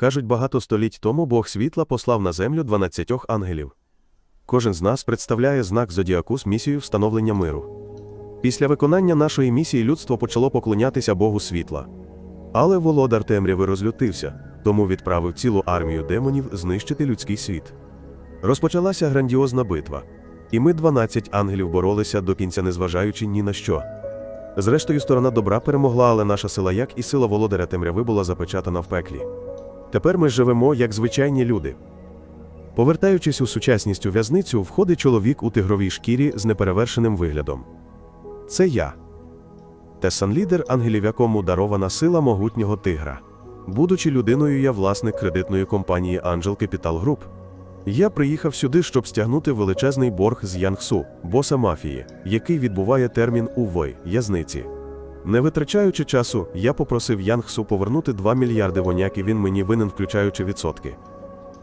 Кажуть, багато століть тому Бог світла послав на землю 12 ангелів. Кожен з нас представляє знак зодіаку з місією встановлення миру. Після виконання нашої місії людство почало поклонятися Богу світла. Але володар темряви розлютився, тому відправив цілу армію демонів знищити людський світ. Розпочалася грандіозна битва, і ми, 12 ангелів, боролися до кінця, незважаючи ні на що. Зрештою, сторона добра перемогла, але наша сила, як і сила володаря темряви, була запечатана в пеклі. Тепер ми живемо як звичайні люди. Повертаючись у сучасність у в'язницю, входить чоловік у тигровій шкірі з неперевершеним виглядом. Це я. Тесан лідер, ангелів якому дарована сила могутнього тигра. Будучи людиною, я власник кредитної компанії Angel Capital Group. Я приїхав сюди, щоб стягнути величезний борг з Янгсу, боса мафії, який відбуває термін у Вой, в'язниці. Не витрачаючи часу, я попросив Янгсу повернути 2 мільярди воняк, і він мені винен, включаючи відсотки.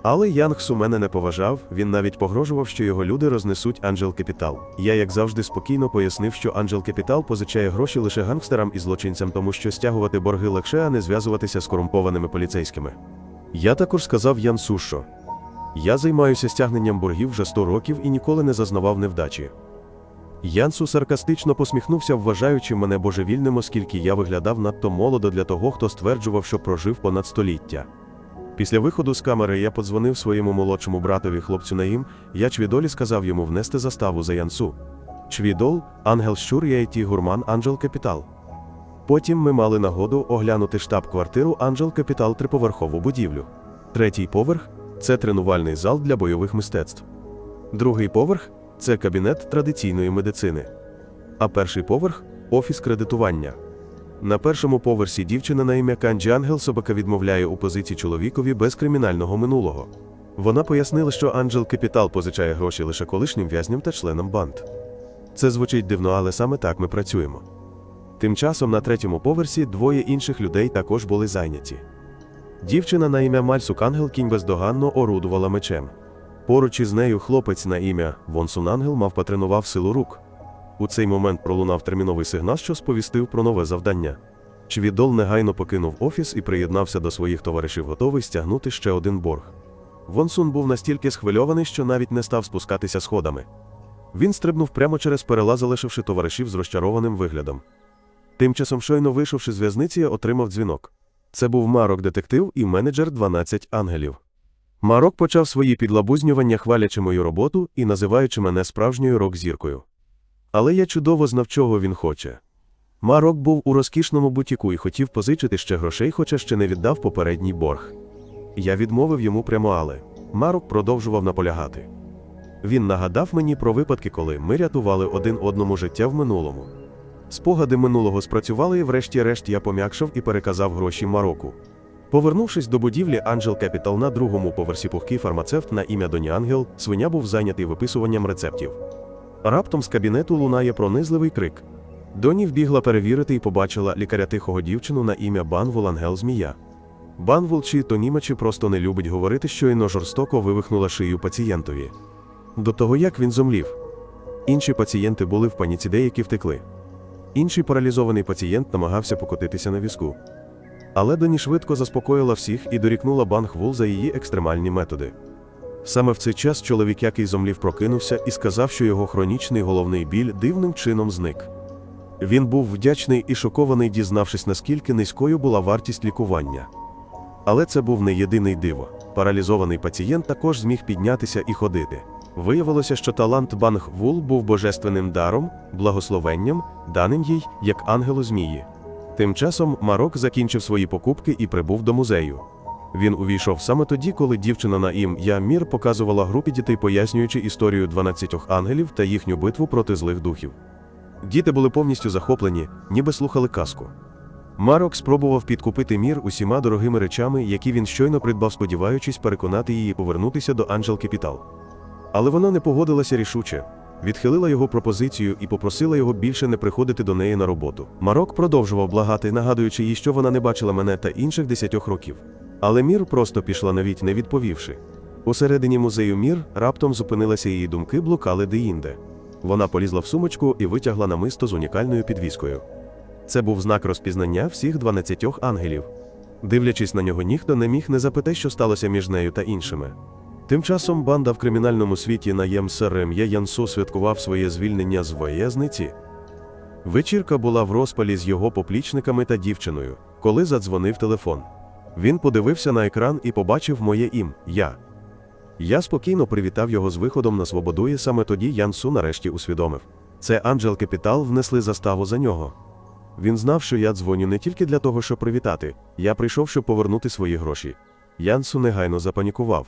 Але Янгсу мене не поважав, він навіть погрожував, що його люди рознесуть Angel Capital. Я, як завжди, спокійно пояснив, що Angel Capital позичає гроші лише гангстерам і злочинцям, тому що стягувати борги легше, а не зв'язуватися з корумпованими поліцейськими. Я також сказав Янсу, що я займаюся стягненням боргів вже 100 років і ніколи не зазнавав невдачі. Янсу саркастично посміхнувся, вважаючи мене божевільним, оскільки я виглядав надто молодо для того, хто стверджував, що прожив понад століття. Після виходу з камери я подзвонив своєму молодшому братові хлопцю Наїм, я Чвідолі сказав йому внести заставу за Янсу. Чвідол, Ангел Щур і IT Гурман Анджел Капітал. Потім ми мали нагоду оглянути штаб-квартиру Анджел Капітал триповерхову будівлю. Третій поверх це тренувальний зал для бойових мистецтв. Другий поверх це кабінет традиційної медицини. А перший поверх офіс кредитування. На першому поверсі дівчина на ім'я Канджі Ангел собака відмовляє у позиції чоловікові без кримінального минулого. Вона пояснила, що Анджел Капітал позичає гроші лише колишнім в'язням та членам банд. Це звучить дивно, але саме так ми працюємо. Тим часом на третьому поверсі двоє інших людей також були зайняті. Дівчина на ім'я Мальсук Ангел кінь бездоганно орудувала мечем. Поруч із нею хлопець на ім'я Вонсун Ангел мав потренував силу рук. У цей момент пролунав терміновий сигнал, що сповістив про нове завдання. Чвідол негайно покинув офіс і приєднався до своїх товаришів, готовий стягнути ще один борг. Вонсун був настільки схвильований, що навіть не став спускатися сходами. Він стрибнув прямо через перела, залишивши товаришів з розчарованим виглядом. Тим часом, щойно вийшовши з в'язниці, отримав дзвінок. Це був Марок детектив і менеджер 12 ангелів. Марок почав свої підлабузнювання, хвалячи мою роботу і називаючи мене справжньою рок-зіркою. Але я чудово знав, чого він хоче. Марок був у розкішному бутіку і хотів позичити ще грошей, хоча ще не віддав попередній борг. Я відмовив йому прямо, але Марок продовжував наполягати. Він нагадав мені про випадки, коли ми рятували один одному життя в минулому. Спогади минулого спрацювали, і врешті-решт я пом'якшав і переказав гроші Мароку. Повернувшись до будівлі Angel Capital на другому поверсі пухкий фармацевт на ім'я Доні Ангел, свиня був зайнятий виписуванням рецептів. Раптом з кабінету лунає пронизливий крик. Доні вбігла перевірити і побачила лікаря тихого дівчину на ім'я Банвул Ангел Змія. Банвул чи Тонімачі просто не любить говорити, щойно жорстоко вивихнула шию пацієнтові. До того як він зомлів. Інші пацієнти були в паніці, деякі втекли. Інший паралізований пацієнт намагався покотитися на візку. Але Доні швидко заспокоїла всіх і дорікнула Банг Вул за її екстремальні методи. Саме в цей час чоловік, який зомлів, прокинувся і сказав, що його хронічний головний біль дивним чином зник. Він був вдячний і шокований, дізнавшись, наскільки низькою була вартість лікування. Але це був не єдиний диво. Паралізований пацієнт також зміг піднятися і ходити. Виявилося, що талант Банг Вул був божественним даром, благословенням, даним їй як ангелу змії. Тим часом Марок закінчив свої покупки і прибув до музею. Він увійшов саме тоді, коли дівчина на ім'я Мір показувала групі дітей, пояснюючи історію 12 ангелів та їхню битву проти злих духів. Діти були повністю захоплені, ніби слухали казку. Марок спробував підкупити мір усіма дорогими речами, які він щойно придбав, сподіваючись переконати її повернутися до Анджел Капітал. Але вона не погодилася рішуче, відхилила його пропозицію і попросила його більше не приходити до неї на роботу. Марок продовжував благати, нагадуючи їй, що вона не бачила мене та інших десятьох років. Але мір просто пішла навіть не відповівши. Усередині музею мір раптом зупинилися її думки, блукали деінде. Вона полізла в сумочку і витягла намисто з унікальною підвіскою. Це був знак розпізнання всіх 12 ангелів. Дивлячись на нього, ніхто не міг не запитати, що сталося між нею та іншими. Тим часом банда в кримінальному світі на ЄМСРМ'є Янсу святкував своє звільнення з в'язниці. Вечірка була в розпалі з його поплічниками та дівчиною, коли задзвонив телефон. Він подивився на екран і побачив моє ім я. Я спокійно привітав його з виходом на свободу, і саме тоді Янсу нарешті усвідомив. Це Анджел Капітал внесли заставу за нього. Він знав, що я дзвоню не тільки для того, щоб привітати, я прийшов, щоб повернути свої гроші. Янсу негайно запанікував.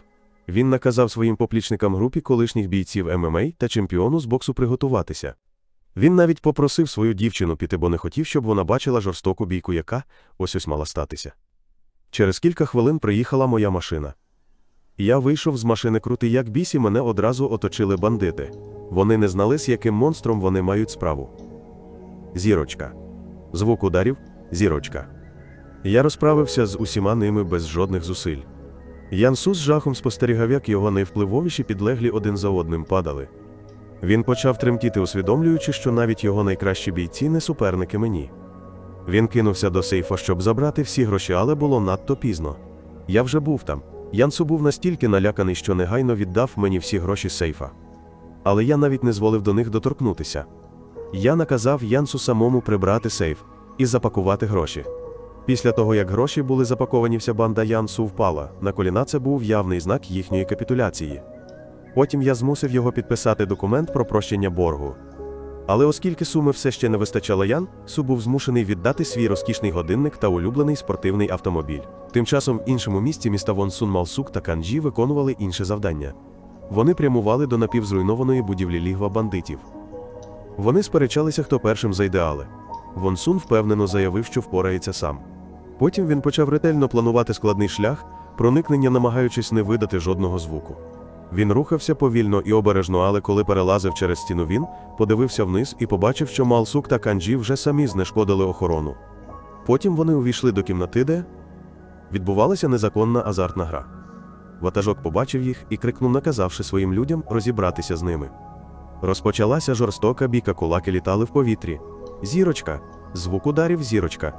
Він наказав своїм поплічникам групі колишніх бійців ММА та чемпіону з боксу приготуватися. Він навіть попросив свою дівчину піти, бо не хотів, щоб вона бачила жорстоку бійку, яка ось ось мала статися. Через кілька хвилин приїхала моя машина. Я вийшов з машини крутий, як бісі, мене одразу оточили бандити. Вони не знали, з яким монстром вони мають справу. Зірочка. Звук ударів зірочка. Я розправився з усіма ними без жодних зусиль. Янсу з жахом спостерігав, як його найвпливовіші підлеглі один за одним падали. Він почав тремтіти, усвідомлюючи, що навіть його найкращі бійці не суперники мені. Він кинувся до сейфа, щоб забрати всі гроші, але було надто пізно. Я вже був там. Янсу був настільки наляканий, що негайно віддав мені всі гроші сейфа. Але я навіть не зволив до них доторкнутися. Я наказав Янсу самому прибрати сейф і запакувати гроші. Після того, як гроші були запаковані, вся банда Янсу впала. На коліна це був явний знак їхньої капітуляції. Потім я змусив його підписати документ про прощення боргу. Але оскільки суми все ще не вистачало Ян, Су був змушений віддати свій розкішний годинник та улюблений спортивний автомобіль. Тим часом в іншому місті міста Вон Сун Малсук та Канджі виконували інше завдання. Вони прямували до напівзруйнованої будівлі лігва бандитів. Вони сперечалися, хто першим за ідеали. Вон Сун впевнено заявив, що впорається сам. Потім він почав ретельно планувати складний шлях, проникнення, намагаючись не видати жодного звуку. Він рухався повільно і обережно, але коли перелазив через стіну, він подивився вниз і побачив, що Малсук та Канджі вже самі знешкодили охорону. Потім вони увійшли до кімнати, де відбувалася незаконна азартна гра. Ватажок побачив їх і крикнув, наказавши своїм людям розібратися з ними. Розпочалася жорстока бійка, кулаки літали в повітрі. Зірочка, звук ударів зірочка.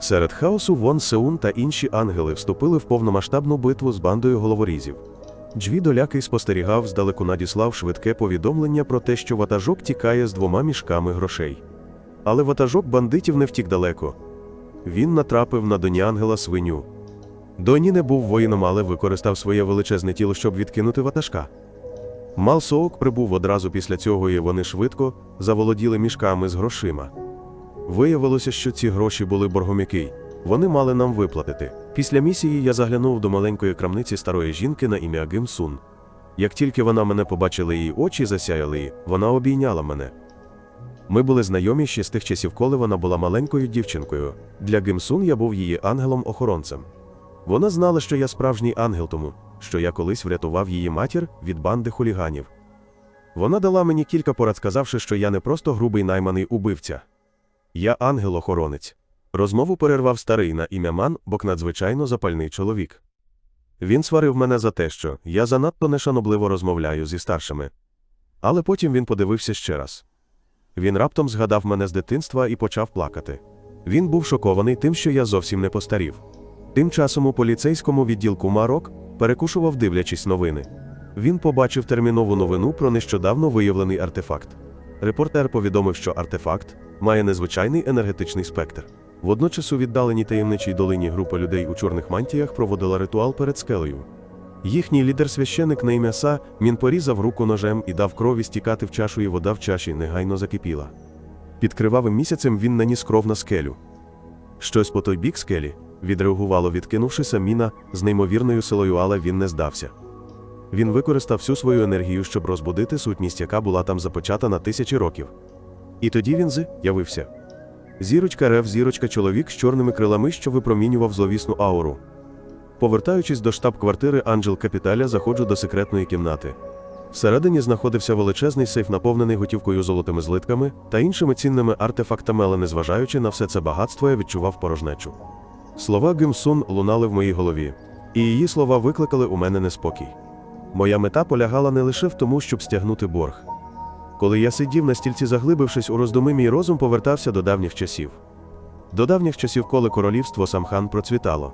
Серед хаосу Вон Сеун та інші ангели вступили в повномасштабну битву з бандою головорізів. Джві долякий спостерігав, здалеку надіслав швидке повідомлення про те, що ватажок тікає з двома мішками грошей. Але ватажок бандитів не втік далеко. Він натрапив на доні ангела свиню. Доні не був воїном, але використав своє величезне тіло, щоб відкинути ватажка. Малсоок прибув одразу після цього, і вони швидко заволоділи мішками з грошима. Виявилося, що ці гроші були боргоміки. Вони мали нам виплатити. Після місії я заглянув до маленької крамниці старої жінки на ім'я Гим Сун. Як тільки вона мене побачила, її очі засяяли, її, вона обійняла мене. Ми були знайомі ще з тих часів, коли вона була маленькою дівчинкою. Для Гим Сун я був її ангелом-охоронцем. Вона знала, що я справжній ангел, тому що я колись врятував її матір від банди хуліганів. Вона дала мені кілька порад, сказавши, що я не просто грубий найманий убивця. Я ангел-охоронець. Розмову перервав старий на ім'я Ман, бок надзвичайно запальний чоловік. Він сварив мене за те, що я занадто нешанобливо розмовляю зі старшими. Але потім він подивився ще раз. Він раптом згадав мене з дитинства і почав плакати. Він був шокований тим, що я зовсім не постарів. Тим часом у поліцейському відділку Марок перекушував, дивлячись новини. Він побачив термінову новину про нещодавно виявлений артефакт. Репортер повідомив, що артефакт має незвичайний енергетичний спектр. Водночас у віддаленій таємничій долині група людей у чорних мантіях проводила ритуал перед скелею. Їхній лідер священик на ім'я Са Мін порізав руку ножем і дав крові стікати в чашу, і вода в чаші негайно закипіла. Під кривавим місяцем він наніс кров на скелю. Щось по той бік скелі відреагувало, відкинувши саміна з неймовірною силою, але він не здався. Він використав всю свою енергію, щоб розбудити сутність, яка була там започата на тисячі років. І тоді він з'явився. Зірочка рев, зірочка чоловік з чорними крилами, що випромінював зловісну ауру. Повертаючись до штаб-квартири Анджел Капіталя, заходжу до секретної кімнати. Всередині знаходився величезний сейф, наповнений готівкою золотими злитками та іншими цінними артефактами, але незважаючи на все це багатство, я відчував порожнечу. Слова Гимсун лунали в моїй голові, і її слова викликали у мене неспокій. Моя мета полягала не лише в тому, щоб стягнути борг. Коли я сидів на стільці, заглибившись у роздуми, мій розум повертався до давніх часів. До давніх часів, коли королівство Самхан процвітало.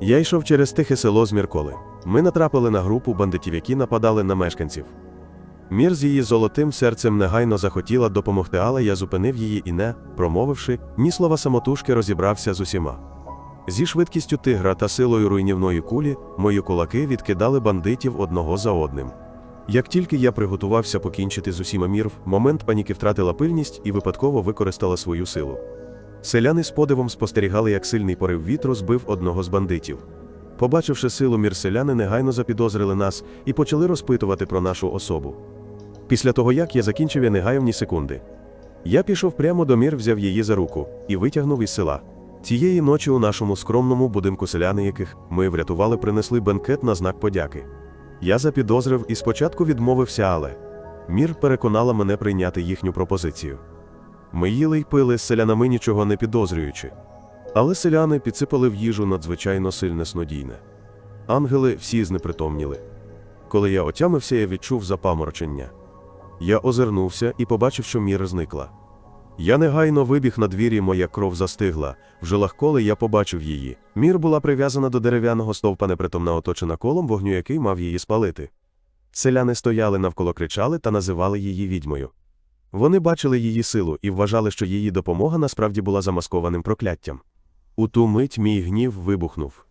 Я йшов через тихе село з Мірколи. Ми натрапили на групу бандитів, які нападали на мешканців. Мір з її золотим серцем негайно захотіла допомогти, але я зупинив її і не, промовивши, ні слова самотужки розібрався з усіма. Зі швидкістю тигра та силою руйнівної кулі мої кулаки відкидали бандитів одного за одним. Як тільки я приготувався покінчити з усіма мір, момент паніки втратила пильність і випадково використала свою силу. Селяни з подивом спостерігали, як сильний порив вітру збив одного з бандитів. Побачивши силу мір селяни, негайно запідозрили нас і почали розпитувати про нашу особу. Після того, як я закінчив, я не ні секунди. Я пішов прямо до мір, взяв її за руку і витягнув із села. Цієї ночі у нашому скромному будинку селяни, яких ми врятували, принесли бенкет на знак подяки. Я запідозрив і спочатку відмовився, але мір переконала мене прийняти їхню пропозицію. Ми їли й пили з селянами нічого не підозрюючи. Але селяни підсипали в їжу надзвичайно сильне снодійне. Ангели всі знепритомніли. Коли я отямився, я відчув запаморочення. Я озирнувся і побачив, що міра зникла. Я негайно вибіг на двір'ї, моя кров застигла. В жилах коли я побачив її. Мір була прив'язана до дерев'яного стовпа непритомна оточена колом, вогню який мав її спалити. Селяни стояли навколо кричали та називали її відьмою. Вони бачили її силу і вважали, що її допомога насправді була замаскованим прокляттям. У ту мить мій гнів вибухнув.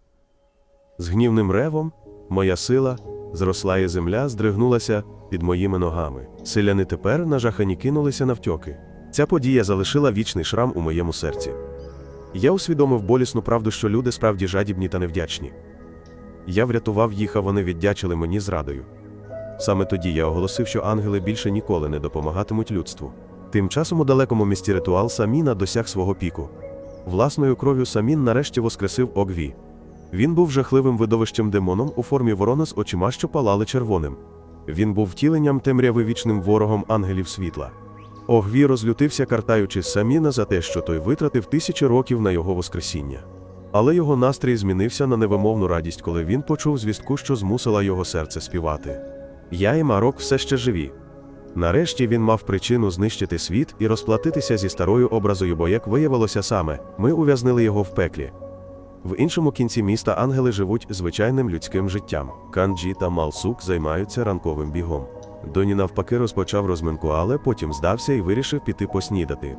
З гнівним ревом моя сила зросла і земля здригнулася під моїми ногами. Селяни тепер нажахані кинулися навтьоки. Ця подія залишила вічний шрам у моєму серці. Я усвідомив болісну правду, що люди справді жадібні та невдячні. Я врятував їх, а вони віддячили мені зрадою. Саме тоді я оголосив, що ангели більше ніколи не допомагатимуть людству. Тим часом у далекому місті ритуал Саміна досяг свого піку. Власною кров'ю Самін нарешті воскресив Огві. Він був жахливим видовищем демоном у формі ворона з очима, що палали червоним. Він був втіленням темряви вічним ворогом ангелів світла. Огві розлютився, картаючи Саміна за те, що той витратив тисячі років на його воскресіння. Але його настрій змінився на невимовну радість, коли він почув звістку, що змусила його серце співати. Я і Марок все ще живі. Нарешті він мав причину знищити світ і розплатитися зі старою образою, бо, як виявилося саме, ми ув'язнили його в пеклі. В іншому кінці міста ангели живуть звичайним людським життям. Канджі та Малсук займаються ранковим бігом. Доні навпаки розпочав розминку, але потім здався і вирішив піти поснідати.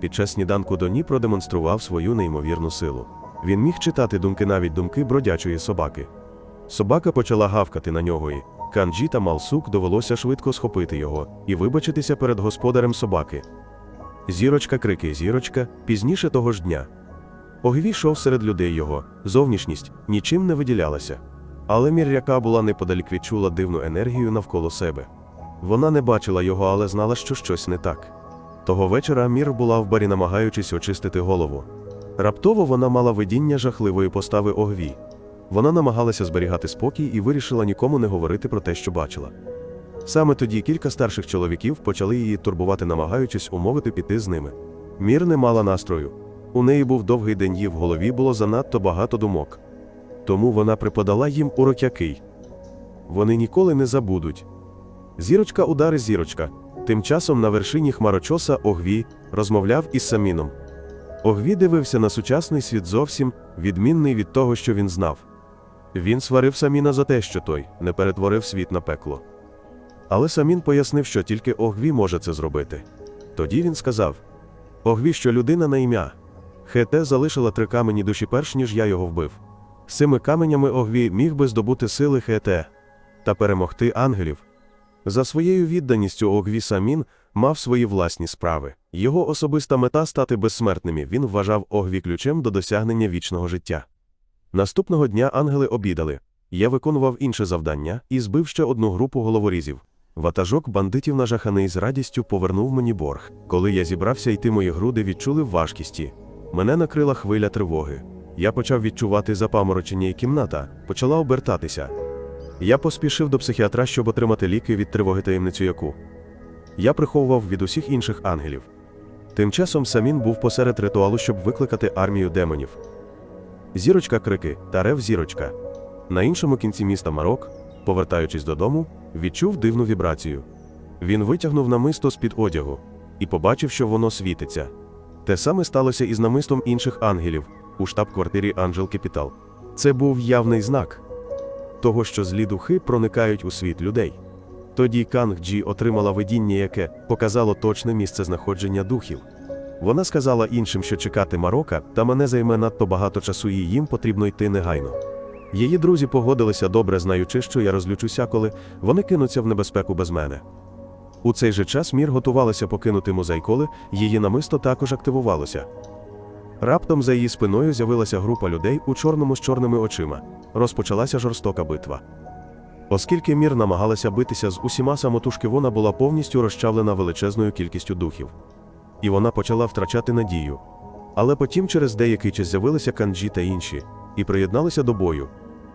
Під час сніданку Доні продемонстрував свою неймовірну силу. Він міг читати думки навіть думки бродячої собаки. Собака почала гавкати на нього і Канджі та Малсук довелося швидко схопити його і вибачитися перед господарем собаки. Зірочка крики, зірочка, пізніше того ж дня. Огві йшов серед людей його, зовнішність нічим не виділялася. Але мір'яка була неподалік відчула дивну енергію навколо себе. Вона не бачила його, але знала, що щось не так. Того вечора Мір була в барі, намагаючись очистити голову. Раптово вона мала видіння жахливої постави Огві. Вона намагалася зберігати спокій і вирішила нікому не говорити про те, що бачила. Саме тоді кілька старших чоловіків почали її турбувати, намагаючись умовити піти з ними. Мір не мала настрою. У неї був довгий день, їй в голові було занадто багато думок. Тому вона преподала їм урок який. Вони ніколи не забудуть. Зірочка удари зірочка. Тим часом на вершині хмарочоса Огві розмовляв із Саміном. Огві дивився на сучасний світ зовсім відмінний від того, що він знав. Він сварив Саміна за те, що той не перетворив світ на пекло. Але Самін пояснив, що тільки Огві може це зробити. Тоді він сказав: Огві, що людина на ім'я. Хете залишила три камені душі перш ніж я його вбив. З цими каменями Огві міг би здобути сили Хете та перемогти ангелів. За своєю відданістю Огві Самін мав свої власні справи. Його особиста мета стати безсмертним. Він вважав Огві ключем до досягнення вічного життя. Наступного дня ангели обідали. Я виконував інше завдання і збив ще одну групу головорізів. Ватажок бандитів нажаханий з радістю повернув мені борг. Коли я зібрався йти, мої груди відчули важкісті. Мене накрила хвиля тривоги. Я почав відчувати запаморочення, і кімната почала обертатися. Я поспішив до психіатра, щоб отримати ліки від тривоги таємницю яку. Я приховував від усіх інших ангелів. Тим часом Самін був посеред ритуалу, щоб викликати армію демонів. Зірочка крики та рев зірочка. На іншому кінці міста Марок, повертаючись додому, відчув дивну вібрацію. Він витягнув намисто з-під одягу і побачив, що воно світиться. Те саме сталося і з намистом інших ангелів у штаб-квартирі Анджел Кепітал. Це був явний знак того, що злі духи проникають у світ людей. Тоді Канг Джі отримала видіння, яке показало точне місце знаходження духів. Вона сказала іншим, що чекати Марока, та мене займе надто багато часу і їм потрібно йти негайно. Її друзі погодилися добре, знаючи, що я розлючуся, коли вони кинуться в небезпеку без мене. У цей же час мір готувалася покинути мозаїколи, її намисто також активувалося. Раптом за її спиною з'явилася група людей у чорному з чорними очима. Розпочалася жорстока битва. Оскільки мір намагалася битися з усіма самотужки, вона була повністю розчавлена величезною кількістю духів. І вона почала втрачати надію. Але потім через деякий час з'явилися канджі та інші, і приєдналися до бою.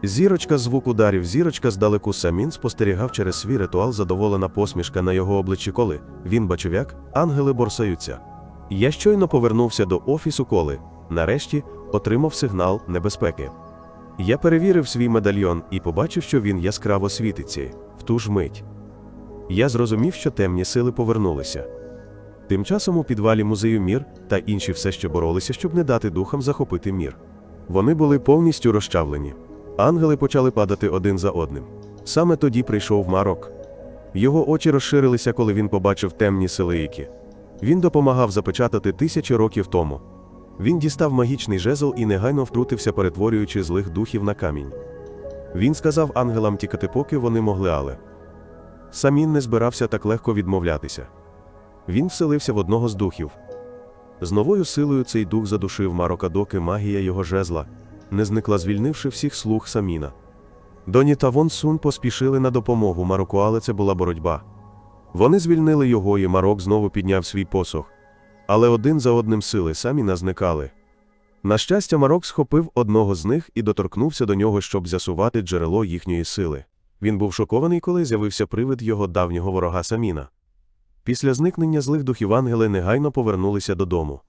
Зірочка звук ударів, зірочка здалеку самін спостерігав через свій ритуал задоволена посмішка на його обличчі, коли він бачив, як ангели борсаються. Я щойно повернувся до офісу, коли, нарешті, отримав сигнал небезпеки. Я перевірив свій медальйон і побачив, що він яскраво світиться в ту ж мить. Я зрозумів, що темні сили повернулися. Тим часом у підвалі музею мір та інші все ще боролися, щоб не дати духам захопити мір. Вони були повністю розчавлені. Ангели почали падати один за одним. Саме тоді прийшов Марок. Його очі розширилися, коли він побачив темні сили, які він допомагав запечатати тисячі років тому. Він дістав магічний жезл і негайно втрутився, перетворюючи злих духів на камінь. Він сказав ангелам тікати, поки вони могли, але самін не збирався так легко відмовлятися. Він вселився в одного з духів. З новою силою цей дух задушив Марока, доки магія його жезла не зникла, звільнивши всіх слуг саміна. Доні та Вон Сун поспішили на допомогу Мароку, але це була боротьба. Вони звільнили його, і Марок знову підняв свій посох. Але один за одним сили самі зникали. На щастя, Марок схопив одного з них і доторкнувся до нього, щоб з'ясувати джерело їхньої сили. Він був шокований, коли з'явився привид його давнього ворога Саміна. Після зникнення злих духів ангели негайно повернулися додому.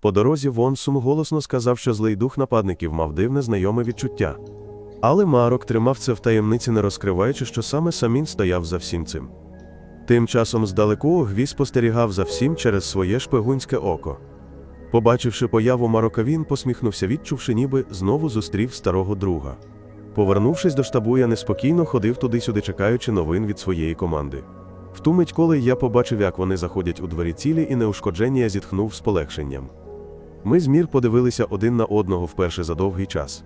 По дорозі Вон Сум голосно сказав, що злий дух нападників мав дивне знайоме відчуття. Але Марок тримав це в таємниці, не розкриваючи, що саме Самін стояв за всім цим. Тим часом здалеку Гві спостерігав за всім через своє шпигунське око. Побачивши появу Марока, він посміхнувся, відчувши, ніби знову зустрів старого друга. Повернувшись до штабу, я неспокійно ходив туди-сюди, чекаючи новин від своєї команди. В ту мить, коли я побачив, як вони заходять у двері цілі і неушкоджені, я зітхнув з полегшенням. Ми з мір подивилися один на одного вперше за довгий час.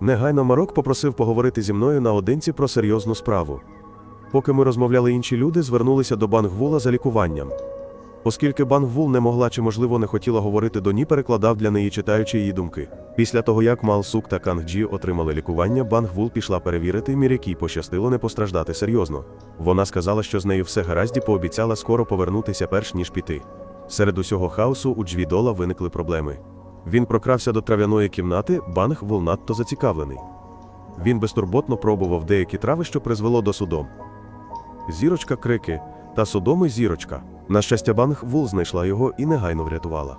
Негайно Марок попросив поговорити зі мною наодинці про серйозну справу. Поки ми розмовляли, інші люди звернулися до Бангвула за лікуванням. Оскільки Бангвул не могла чи, можливо, не хотіла говорити до ні, перекладав для неї, читаючи її думки. Після того, як Малсук та Кангджі отримали лікування, Бангвул пішла перевірити мір, якій пощастило не постраждати серйозно. Вона сказала, що з нею все гаразд і пообіцяла скоро повернутися перш ніж піти. Серед усього хаосу у Джвідола виникли проблеми. Він прокрався до трав'яної кімнати, Бангвул надто зацікавлений. Він безтурботно пробував деякі трави, що призвело до судом. Зірочка крики та судоми зірочка. На щастя, Банг Вул знайшла його і негайно врятувала.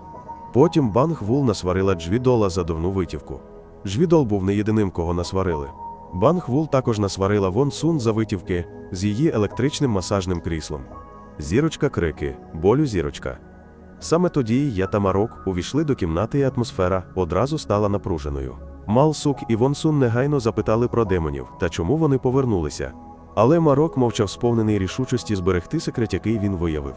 Потім Банг Вул насварила Джвідола за дурну витівку. Джвідол був не єдиним, кого насварили. Банг Вул також насварила Вон Сун за витівки з її електричним масажним кріслом. Зірочка крики, болю зірочка. Саме тоді я та Марок увійшли до кімнати, і атмосфера одразу стала напруженою. Малсук і Вон Сун негайно запитали про демонів та чому вони повернулися. Але Марок мовчав сповнений рішучості зберегти секрет, який він виявив.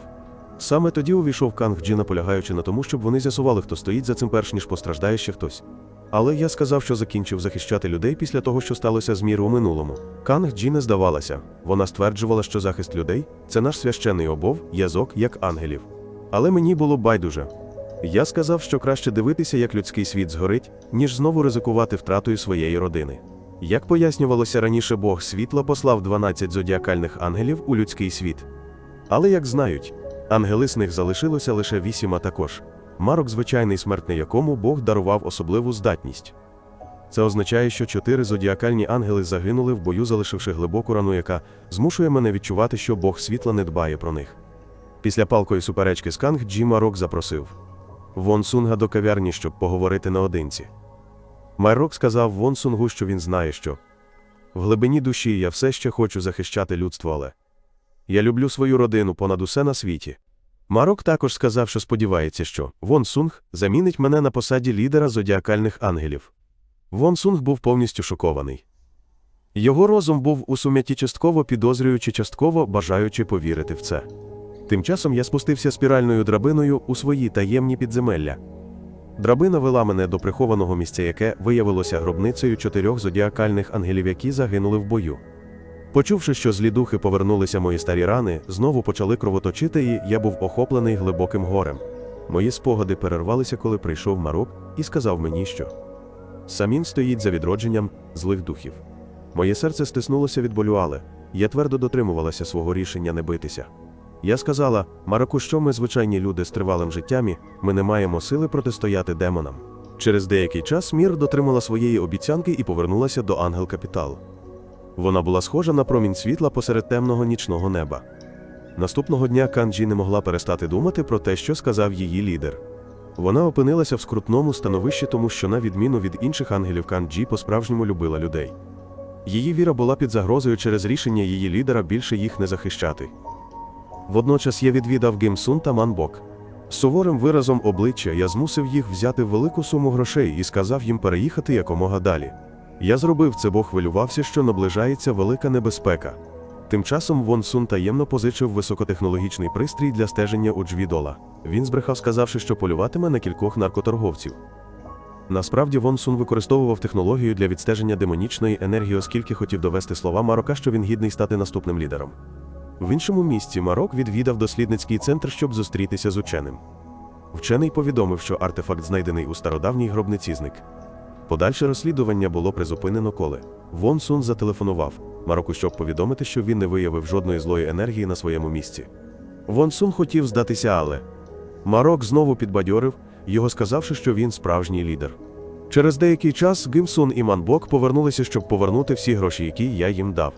Саме тоді увійшов Канг Джі, наполягаючи на тому, щоб вони з'ясували, хто стоїть за цим перш ніж постраждає ще хтось. Але я сказав, що закінчив захищати людей після того, що сталося з міру у минулому. Канг Джі не здавалася. Вона стверджувала, що захист людей це наш священний обов, язок як ангелів. Але мені було байдуже. Я сказав, що краще дивитися, як людський світ згорить, ніж знову ризикувати втратою своєї родини. Як пояснювалося раніше, Бог світла послав 12 зодіакальних ангелів у людський світ. Але як знають, ангелисних залишилося лише вісім, а також марок, звичайний смертний, якому Бог дарував особливу здатність. Це означає, що чотири зодіакальні ангели загинули в бою, залишивши глибоку рану, яка змушує мене відчувати, що Бог світла не дбає про них. Після палкої суперечки з Канг Джі Марок запросив Вон Сунга до кав'ярні, щоб поговорити наодинці. Майрок сказав Вон Сунгу, що він знає, що в глибині душі я все ще хочу захищати людство, але я люблю свою родину понад усе на світі. Марок також сказав, що сподівається, що Вон Сунг замінить мене на посаді лідера зодіакальних ангелів. Вон Сунг був повністю шокований. Його розум був у сум'яті частково підозрюючи, частково бажаючи повірити в це. Тим часом я спустився спіральною драбиною у свої таємні підземелля. Драбина вела мене до прихованого місця, яке виявилося гробницею чотирьох зодіакальних ангелів, які загинули в бою. Почувши, що злі духи повернулися мої старі рани, знову почали кровоточити, і я був охоплений глибоким горем. Мої спогади перервалися, коли прийшов Марук і сказав мені, що Самін стоїть за відродженням злих духів. Моє серце стиснулося від болю, але я твердо дотримувалася свого рішення не битися. Я сказала, Мараку, що ми звичайні люди з тривалим життями, ми не маємо сили протистояти демонам. Через деякий час Мір дотримала своєї обіцянки і повернулася до Ангел Капітал. Вона була схожа на промінь світла посеред темного нічного неба. Наступного дня Канджі не могла перестати думати про те, що сказав її лідер. Вона опинилася в скрутному становищі, тому що, на відміну від інших ангелів, Канджі по-справжньому любила людей. Її віра була під загрозою через рішення її лідера більше їх не захищати. Водночас я відвідав Гімсун та Манбок. Суворим виразом обличчя я змусив їх взяти велику суму грошей і сказав їм переїхати якомога далі. Я зробив це, бо хвилювався, що наближається велика небезпека. Тим часом Вон Сун таємно позичив високотехнологічний пристрій для стеження у Джвідола. Він збрехав, сказавши, що полюватиме на кількох наркоторговців. Насправді Вон Сун використовував технологію для відстеження демонічної енергії, оскільки хотів довести слова Марока, що він гідний стати наступним лідером. В іншому місці Марок відвідав дослідницький центр, щоб зустрітися з ученим. Вчений повідомив, що артефакт знайдений у стародавній гробниці зник. Подальше розслідування було призупинено, коли Вон Сун зателефонував Мароку, щоб повідомити, що він не виявив жодної злої енергії на своєму місці. Вон Сун хотів здатися, але Марок знову підбадьорив, його сказавши, що він справжній лідер. Через деякий час Гимсун і Манбок повернулися, щоб повернути всі гроші, які я їм дав.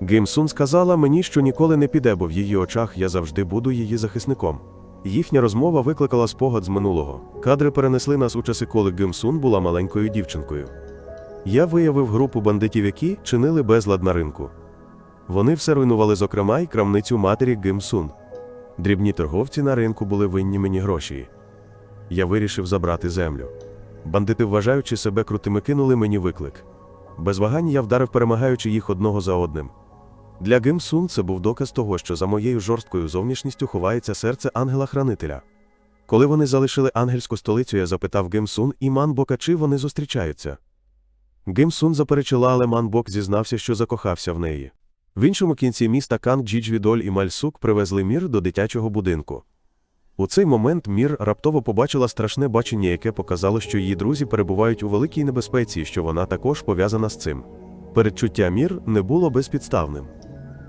Гимсун сказала мені, що ніколи не піде, бо в її очах я завжди буду її захисником. Їхня розмова викликала спогад з минулого. Кадри перенесли нас у часи, коли Гимсун була маленькою дівчинкою. Я виявив групу бандитів, які чинили безлад на ринку. Вони все руйнували, зокрема, й крамницю матері Гимсун. Дрібні торговці на ринку були винні мені гроші. Я вирішив забрати землю. Бандити, вважаючи себе крутими, кинули мені виклик. Без вагань я вдарив, перемагаючи їх одного за одним. Для Гимсун це був доказ того, що за моєю жорсткою зовнішністю ховається серце ангела-хранителя. Коли вони залишили ангельську столицю, я запитав Гимсун і Манбока, чи вони зустрічаються. Гимсун заперечила, але Манбок зізнався, що закохався в неї. В іншому кінці міста Канг Джіджвідоль і Мальсук привезли мір до дитячого будинку. У цей момент Мір раптово побачила страшне бачення, яке показало, що її друзі перебувають у великій небезпеці, і що вона також пов'язана з цим. Передчуття Мір не було безпідставним.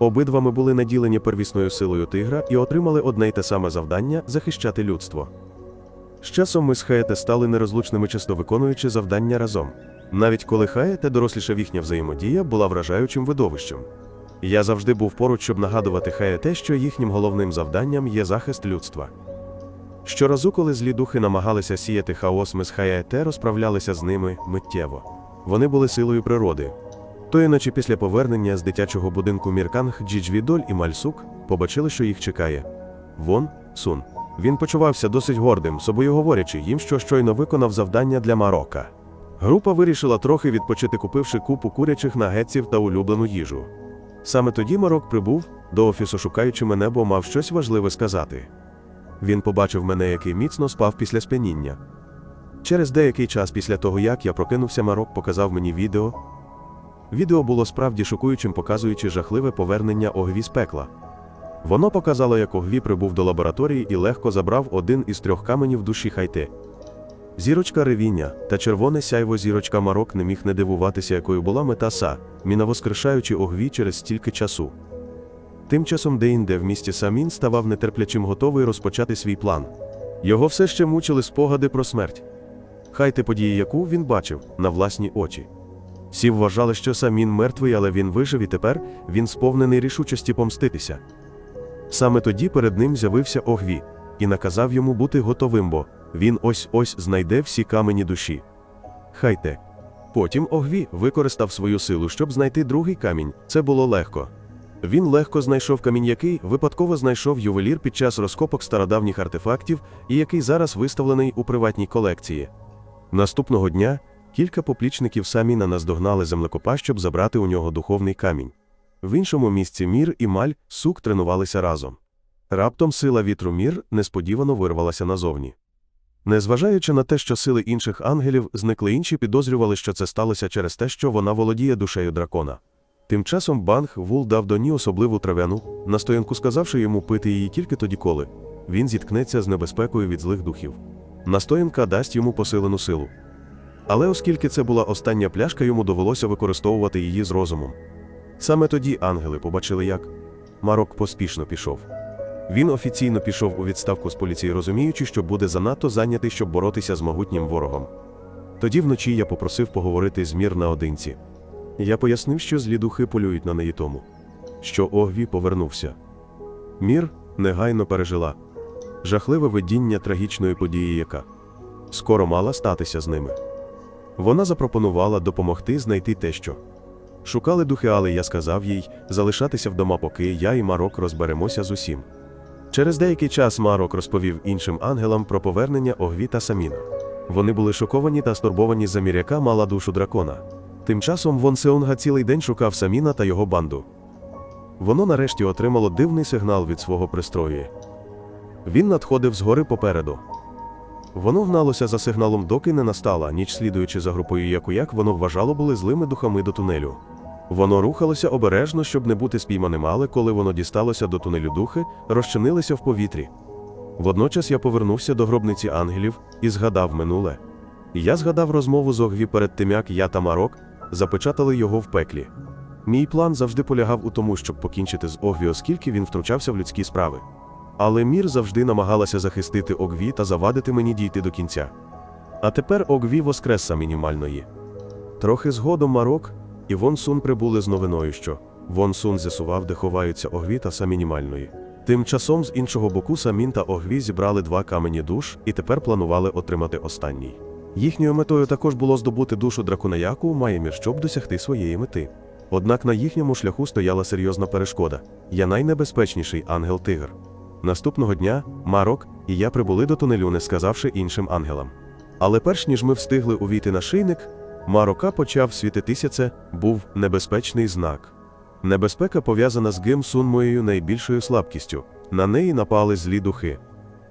Обидва ми були наділені первісною силою тигра і отримали одне й те саме завдання захищати людство. З часом ми з Хаєте стали нерозлучними, часто виконуючи завдання разом. Навіть коли Хаєте дорослішав їхня взаємодія була вражаючим видовищем. Я завжди був поруч, щоб нагадувати Хаєте, що їхнім головним завданням є захист людства. Щоразу, коли злі духи намагалися сіяти хаос, ми з Хаєте розправлялися з ними миттєво. Вони були силою природи. Тої ночі після повернення з дитячого будинку Мірканг, Джіджвідоль і Мальсук побачили, що їх чекає. Вон Сун. Він почувався досить гордим, собою говорячи їм, що щойно виконав завдання для Марока. Група вирішила трохи відпочити, купивши купу курячих нагетсів та улюблену їжу. Саме тоді Марок прибув до офісу, шукаючи мене, бо мав щось важливе сказати. Він побачив мене, який міцно спав після сп'яніння. Через деякий час після того, як я прокинувся, Марок показав мені відео. Відео було справді шокуючим, показуючи жахливе повернення Огві з пекла. Воно показало, як Огві прибув до лабораторії і легко забрав один із трьох каменів душі Хайте. Зірочка ревіння та червоне сяйво зірочка Марок не міг не дивуватися, якою була мета Са, міна воскрешаючи Огві через стільки часу. Тим часом деінде в місті Самін ставав нетерплячим готовий розпочати свій план. Його все ще мучили спогади про смерть. Хайте події, яку він бачив на власні очі. Всі вважали, що Самін мертвий, але він вижив і тепер він сповнений рішучості помститися. Саме тоді перед ним з'явився Огві і наказав йому бути готовим, бо він ось ось знайде всі камені душі. Хайте. Потім Огві використав свою силу, щоб знайти другий камінь. Це було легко. Він легко знайшов камінь, який випадково знайшов ювелір під час розкопок стародавніх артефактів і який зараз виставлений у приватній колекції. Наступного дня кілька поплічників Саміна наздогнали землекопа, щоб забрати у нього духовний камінь. В іншому місці Мір і Маль сук тренувалися разом. Раптом сила вітру Мір несподівано вирвалася назовні. Незважаючи на те, що сили інших ангелів зникли інші, підозрювали, що це сталося через те, що вона володіє душею дракона. Тим часом Банг Вул дав Доні особливу трав'яну, настоянку сказавши йому пити її тільки тоді, коли він зіткнеться з небезпекою від злих духів. Настоянка дасть йому посилену силу. Але оскільки це була остання пляшка, йому довелося використовувати її з розумом. Саме тоді ангели побачили, як Марок поспішно пішов. Він офіційно пішов у відставку з поліції, розуміючи, що буде занадто зайнятий, щоб боротися з могутнім ворогом. Тоді вночі я попросив поговорити з Мір наодинці. Я пояснив, що злі духи полюють на неї тому, що Огві повернувся. Мір негайно пережила жахливе видіння трагічної події, яка скоро мала статися з ними. Вона запропонувала допомогти знайти те, що шукали духи, але я сказав їй залишатися вдома, поки я і Марок розберемося з усім. Через деякий час Марок розповів іншим ангелам про повернення Огві та Саміна. Вони були шоковані та стурбовані за міряка мала душу дракона. Тим часом Вон Сеунга цілий день шукав Саміна та його банду. Воно нарешті отримало дивний сигнал від свого пристрою. Він надходив згори попереду. Воно гналося за сигналом, доки не настала, ніч слідуючи за групою Якуяк, воно вважало були злими духами до тунелю. Воно рухалося обережно, щоб не бути спійманим, але коли воно дісталося до тунелю духи, розчинилися в повітрі. Водночас я повернувся до гробниці ангелів і згадав минуле. Я згадав розмову з Огві перед тим, як я та Марок запечатали його в пеклі. Мій план завжди полягав у тому, щоб покінчити з Огві, оскільки він втручався в людські справи. Але Мір завжди намагалася захистити Огві та завадити мені дійти до кінця. А тепер Огві воскреса мінімальної. Трохи згодом Марок і Вон Сун прибули з новиною, що Вон Сун з'ясував, де ховаються Огві та Самінімальної. Тим часом з іншого боку Самін та Огві зібрали два камені душ і тепер планували отримати останній. Їхньою метою також було здобути душу драконаяку Маємір, щоб досягти своєї мети. Однак на їхньому шляху стояла серйозна перешкода. Я найнебезпечніший ангел-тигр. Наступного дня Марок і я прибули до тунелю, не сказавши іншим ангелам. Але перш ніж ми встигли увійти на шийник, Марока почав світитися це був небезпечний знак. Небезпека пов'язана з Гим Сун моєю найбільшою слабкістю. На неї напали злі духи.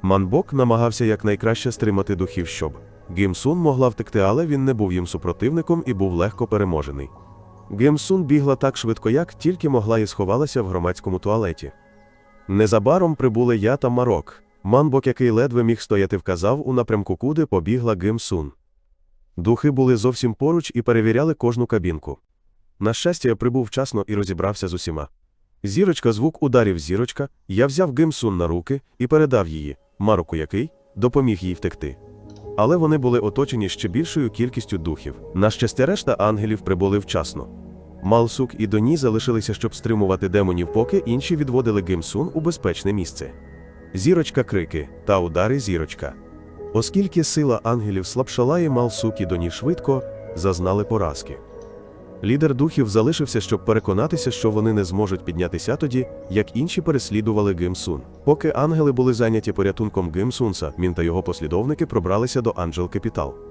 Манбок намагався якнайкраще стримати духів, щоб Гим Сун могла втекти, але він не був їм супротивником і був легко переможений. Гим Сун бігла так швидко, як тільки могла і сховалася в громадському туалеті. Незабаром прибули я та Марок. Манбок, який ледве міг стояти, вказав у напрямку, куди побігла Гим Сун. Духи були зовсім поруч і перевіряли кожну кабінку. На щастя, я прибув вчасно і розібрався з усіма. Зірочка, звук ударів зірочка, я взяв Гимсун на руки і передав її, Мароку який допоміг їй втекти. Але вони були оточені ще більшою кількістю духів. На щастя, решта ангелів прибули вчасно. Малсук і Доні залишилися, щоб стримувати демонів, поки інші відводили Гимсун у безпечне місце. Зірочка крики та удари зірочка. Оскільки сила ангелів слабшала і Малсук і Доні швидко зазнали поразки. Лідер духів залишився, щоб переконатися, що вони не зможуть піднятися тоді, як інші переслідували Гимсун. Поки ангели були зайняті порятунком Гимсунса, Мін та його послідовники пробралися до Анджел Капітал.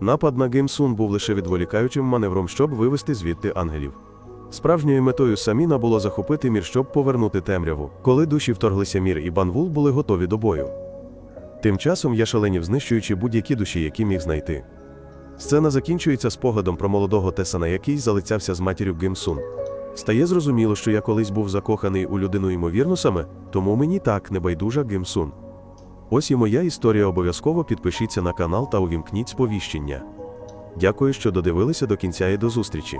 Напад на Гимсун був лише відволікаючим маневром, щоб вивести звідти ангелів. Справжньою метою Саміна було захопити мір, щоб повернути темряву. Коли душі вторглися мір і Банвул були готові до бою. Тим часом я шаленів, знищуючи будь-які душі, які міг знайти. Сцена закінчується спогадом про молодого Тесана, який залицявся з матір'ю Гимсун. Стає зрозуміло, що я колись був закоханий у людину ймовірно саме, тому мені так небайдужа Гимсун. Ось і моя історія. Обов'язково підпишіться на канал та увімкніть сповіщення. Дякую, що додивилися до кінця і до зустрічі.